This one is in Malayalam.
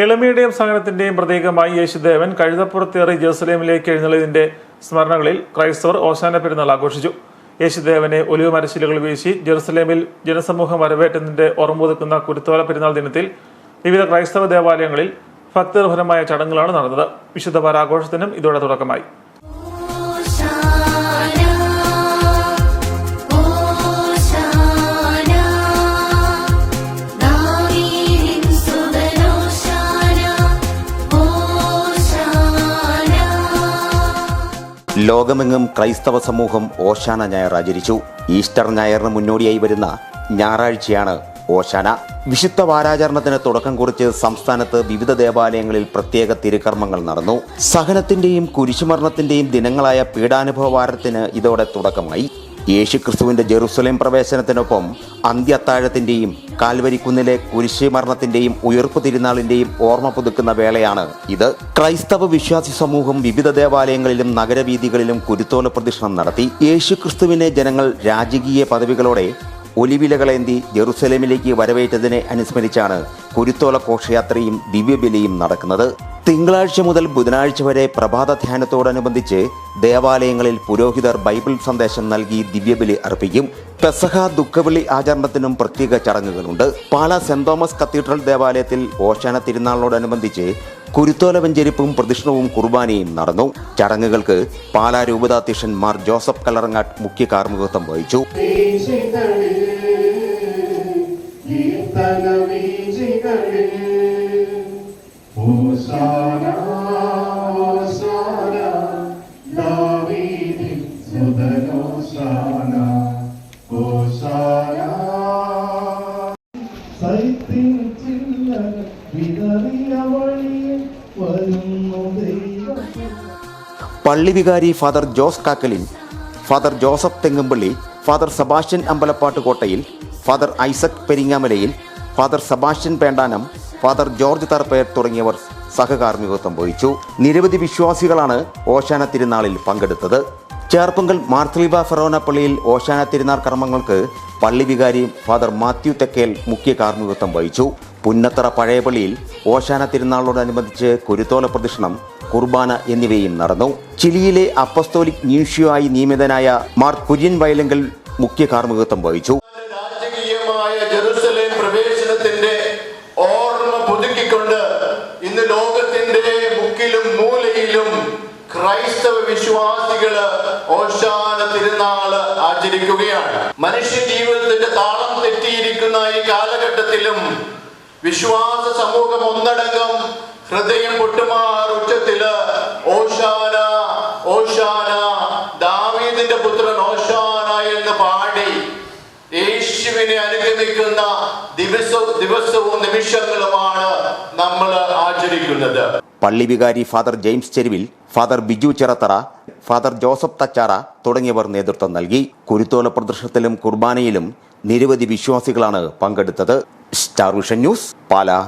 എളിമയുടെയും സഹനത്തിന്റെയും പ്രതീകമായി യേശുദേവൻ കഴുതപ്പുറത്തേറി ജെറുസലേമിലേക്ക് എഴുന്നള്ളതിന്റെ സ്മരണകളിൽ ക്രൈസ്തവർ ഓശാന പെരുന്നാൾ ആഘോഷിച്ചു. യേശുദേവനെ ഒലിവ് മരശിലകൾ വീശി ജെറുസലേമിൽ ജനസമൂഹം വരവേറ്റതിന്റെ ഓർമ്മ പുതുക്കുന്ന കുരുത്തോല പെരുന്നാൾ ദിനത്തിൽ വിവിധ ക്രൈസ്തവ ദേവാലയങ്ങളിൽ ഭക്തിനിർഭരമായ ചടങ്ങുകളാണ് നടന്നത്. വിശുദ്ധ വാരാഘോഷത്തിനും ഇതോടെ തുടക്കമായി. ലോകമെങ്ങും ക്രൈസ്തവ സമൂഹം ഓശാന ഞായർ ആചരിച്ചു. ഈസ്റ്റർ ഞായറിന് മുന്നോടിയായി വരുന്ന ഞായറാഴ്ചയാണ് ഓശാന. വിശുദ്ധ വാരാചരണത്തിന് തുടക്കം കുറിച്ച് സംസ്ഥാനത്ത് വിവിധ ദേവാലയങ്ങളിൽ പ്രത്യേക തിരുക്കർമ്മങ്ങൾ നടന്നു. സഹനത്തിന്റെയും കുരിശുമരണത്തിന്റെയും ദിനങ്ങളായ പീഡാനുഭവ വാരത്തിന് ഇതോടെ തുടക്കമായി. യേശുക്രിസ്തുവിന്റെ ജെറുസലേം പ്രവേശനത്തിനൊപ്പം അന്ത്യത്താഴത്തിന്റെയും കാൽവരിക്കുന്നിലെ കുരിശുമരണത്തിന്റെയും ഉയർപ്പ് തിരുനാളിന്റെയും ഓർമ്മ പുതുക്കുന്ന വേളയാണ് ഇത്. ക്രൈസ്തവ വിശ്വാസി സമൂഹം വിവിധ ദേവാലയങ്ങളിലും നഗരവീഥികളിലും കുരുത്തോല പ്രദക്ഷിണം നടത്തി. യേശുക്രിസ്തുവിനെ ജനങ്ങൾ രാജകീയ പദവികളോടെ ഒലിവിലകളേന്തി ജെറുസലേമിലേക്ക് വരവേറ്റതിനെ അനുസ്മരിച്ചാണ് കുരുത്തോല ഘോഷയാത്രയും ദിവ്യബലിയും നടക്കുന്നത്. തിങ്കളാഴ്ച മുതൽ ബുധനാഴ്ച വരെ പ്രഭാത ധ്യാനത്തോടനുബന്ധിച്ച് ദേവാലയങ്ങളിൽ പുരോഹിതർ ബൈബിൾ സന്ദേശം നൽകി ദിവ്യബലി അർപ്പിക്കും. പെസഹ ദുഃഖബലി ആചരണത്തിനും പ്രത്യേക ചടങ്ങുകളുണ്ട്. പാല സെന്റ് തോമസ് കത്തീഡ്രൽ ദേവാലയത്തിൽ ഓശാന തിരുനാളിനോടനുബന്ധിച്ച് കുരുത്തോല വെഞ്ചരിപ്പും പ്രദക്ഷിണവും കുർബാനയും നടന്നു. ചടങ്ങുകൾക്ക് പാലാ രൂപതാധ്യക്ഷൻ മാർ ജോസഫ് കലറങ്ങാട്ട് മുഖ്യ കാർമ്മികത്വം വഹിച്ചു. പള്ളി വികാരി father Jose Kakkalin father Joseph Thengumpally father Sebastian Ambalappattu Kottayil father Isaac Peringamalayil father Sebastian Pendanam father George Tharappayar തുടങ്ങിയവർ സഹകാർമ്മികത്വം വഹിച്ചു. നിരവധി വിശ്വാസികളാണ് ഓശാന തിരുനാളിൽ പങ്കെടുത്തത്. ചേർപ്പുങ്കൽ മാർത്തലിബ ഫെറോന പള്ളിയിൽ ഓശാന തിരുനാൾ കർമ്മങ്ങൾക്ക് പള്ളി വികാരി ഫാദർ മാത്യു തെക്കേൽ മുഖ്യ കാർമ്മികത്വം വഹിച്ചു. പുന്നത്തറ പഴയ പള്ളിയിൽ ഓശാന തിരുനാളിനോടനുബന്ധിച്ച് കുരുത്തോല പ്രദക്ഷിണം കുർബാന എന്നിവയും നടന്നു. ചിലിയിലെ അപ്പസ്തോലിക് ന്യൂഷ്യോ ആയി നിയമിതനായ മാർ കുര്യൻ വയലങ്കൽ മുഖ്യ കാർമ്മികത്വം വഹിച്ചു. വിശ്വാസികൾ ഓശാന തിരുനാൾ ആചരിക്കുകയാണ്. മനുഷ്യ ജീവിതത്തിന്റെ താളം തെറ്റിയിരിക്കുന്ന ഈ കാലഘട്ടത്തിലും വിശ്വാസ സമൂഹം ഒന്നടങ്കം ഹൃദയം പൊട്ടുമാർ ഉച്ചത്തിൽ ഓശാന ഓശാന ദാവീദിന്റെ പുത്രൻ ഓശാന എന്ന് പാടി യേശുവിനെ അനുഗമിക്കുന്ന ദിവസവും ദിവസവും നിമിഷങ്ങളുമാണ് നമ്മൾ ആചരിക്കുന്നത്. പള്ളി വികാരി father James Cheruvil father Biju Chirathara father Joseph Thachara തുടങ്ങിയവർ നേതൃത്വം നൽകി. കുരുത്തോല പ്രദർശനത്തിലും കുർബാനയിലും നിരവധി വിശ്വാസികളാണ് പങ്കെടുത്തത്. Star vision news Pala.